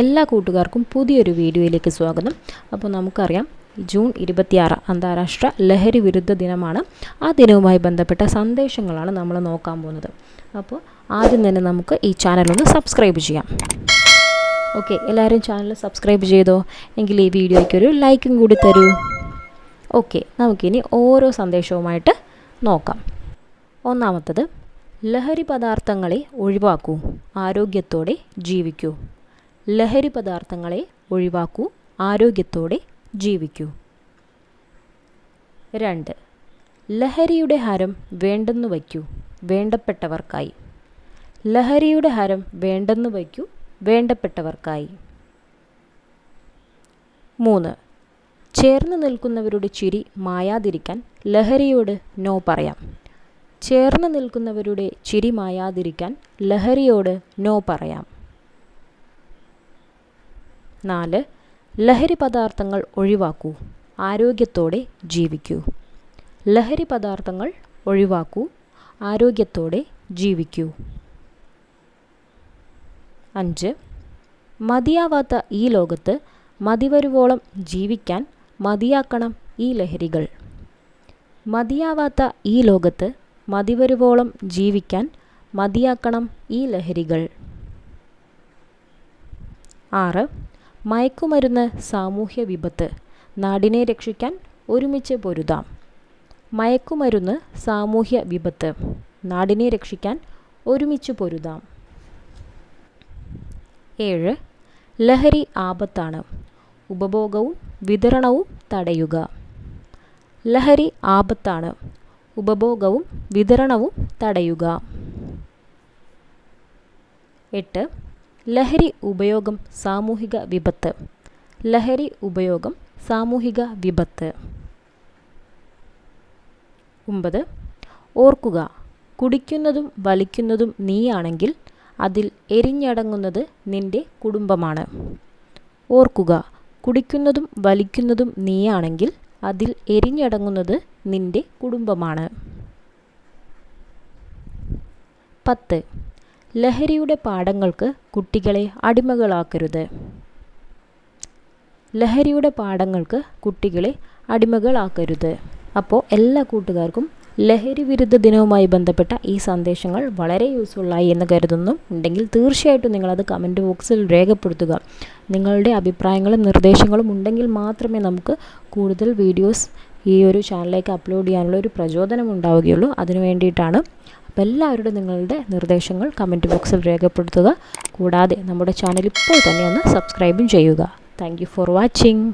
എല്ലാ കൂട്ടുകാർക്കും പുതിയൊരു വീഡിയോയിലേക്ക് സ്വാഗതം. അപ്പോൾ നമുക്കറിയാം ജൂൺ ഇരുപത്തിയാറ് അന്താരാഷ്ട്ര ലഹരി വിരുദ്ധ ദിനമാണ്. ആ ദിനവുമായി ബന്ധപ്പെട്ട സന്ദേശങ്ങളാണ് നമ്മൾ നോക്കാൻ പോകുന്നത്. അപ്പോൾ ആദ്യം തന്നെ നമുക്ക് ഈ ചാനലൊന്ന് സബ്സ്ക്രൈബ് ചെയ്യാം. ഓക്കെ എല്ലാവരും ചാനൽ സബ്സ്ക്രൈബ് ചെയ്തോ? എങ്കിൽ ഈ വീഡിയോയ്ക്ക് ഒരു ലൈക്കും കൂടി തരൂ. ഓക്കെ നമുക്കിനി ഓരോ സന്ദേശവുമായിട്ട് നോക്കാം. ഒന്നാമത്തത് ലഹരി പദാർത്ഥങ്ങളെ ഒഴിവാക്കൂ ആരോഗ്യത്തോടെ ജീവിക്കൂ. ലഹരി പദാർത്ഥങ്ങളെ ഒഴിവാക്കൂ ആരോഗ്യത്തോടെ ജീവിക്കൂ. രണ്ട്. ലഹരിയുടെ ഹരം വേണ്ടെന്ന് വയ്ക്കൂ വേണ്ടപ്പെട്ടവർക്കായി. ലഹരിയുടെ ഹരം വേണ്ടെന്ന് വയ്ക്കൂ വേണ്ടപ്പെട്ടവർക്കായി. മൂന്ന്. ചേർന്ന് നിൽക്കുന്നവരുടെ ചിരി മായാതിരിക്കാൻ ലഹരിയോട് നോ പറയാം. ചേർന്ന് നിൽക്കുന്നവരുടെ ചിരി മായാതിരിക്കാൻ ലഹരിയോട് നോ പറയാം. നാല്. ലഹരി പദാർത്ഥങ്ങൾ ഒഴിവാക്കൂ. ആരോഗ്യത്തോടെ ജീവിക്കൂ. ലഹരി പദാർത്ഥങ്ങൾ ഒഴിവാക്കൂ. ആരോഗ്യത്തോടെ ജീവിക്കൂ. അഞ്ച്. മതിയാവാത്ത ഈ ലോകത്ത് മതിവരുവോളം ജീവിക്കാൻ മതിയാക്കണം ഈ ലഹരികൾ. മതിയാവാത്ത ഈ ലോകത്ത് മതിവരുവോളം ജീവിക്കാൻ മതിയാക്കണം ഈ ലഹരികൾ. ആറ്. മയക്കുമരുന്ന് സാമൂഹ്യ വിപത്ത്. നാടിനെ രക്ഷിക്കാൻ ഒരുമിച്ച് പൊരുതാം. മയക്കുമരുന്ന് സാമൂഹ്യ വിപത്ത്. നാടിനെ രക്ഷിക്കാൻ ഒരുമിച്ച് പൊരുതാം. ഏഴ്. ലഹരി ആപത്താണ്. ഉപഭോഗവും വിതരണവും തടയുക. ലഹരി ആപത്താണ്. ഉപഭോഗവും വിതരണവും തടയുക. എട്ട്. ലഹരി ഉപയോഗം സാമൂഹിക വിപത്ത്. ലഹരി ഉപയോഗം സാമൂഹിക വിപത്ത്. ഒമ്പത്. ഓർക്കുക കുടിക്കുന്നതും വലിക്കുന്നതും നീയാണെങ്കിൽ അതിൽ എരിഞ്ഞടങ്ങുന്നത് നിന്റെ കുടുംബമാണ്. ഓർക്കുക കുടിക്കുന്നതും വലിക്കുന്നതും നീയാണെങ്കിൽ അതിൽ എരിഞ്ഞടങ്ങുന്നത് നിന്റെ കുടുംബമാണ്. പത്ത്. ലഹരിയുടെ പാഠങ്ങൾക്ക് കുട്ടികളെ അടിമകളാക്കരുത്. ലഹരിയുടെ പാഠങ്ങൾക്ക് കുട്ടികളെ അടിമകളാക്കരുത്. അപ്പോൾ എല്ലാ കൂട്ടുകാർക്കും ലഹരി വിരുദ്ധ ദിനവുമായി ബന്ധപ്പെട്ട ഈ സന്ദേശങ്ങൾ വളരെ യൂസ്ഫുള്ളായി എന്ന് കരുതുന്നു. ഉണ്ടെങ്കിൽ തീർച്ചയായിട്ടും നിങ്ങളത് കമന്റ് ബോക്സിൽ രേഖപ്പെടുത്തുക. നിങ്ങളുടെ അഭിപ്രായങ്ങളും നിർദ്ദേശങ്ങളും ഉണ്ടെങ്കിൽ മാത്രമേ നമുക്ക് കൂടുതൽ വീഡിയോസ് ഈ ഒരു ചാനലിലേക്ക് അപ്ലോഡ് ചെയ്യാനുള്ള ഒരു പ്രചോദനം ഉണ്ടാവുകയുള്ളൂ. അതിനു വേണ്ടിയിട്ടാണ് അപ്പോൾ എല്ലാവരോടും നിങ്ങളുടെ നിർദ്ദേശങ്ങൾ കമന്റ് ബോക്സിൽ രേഖപ്പെടുത്തുക. കൂടാതെ നമ്മുടെ ചാനൽ ഇപ്പോൾ തന്നെ ഒന്ന് സബ്സ്ക്രൈബും ചെയ്യുക. Thank for watching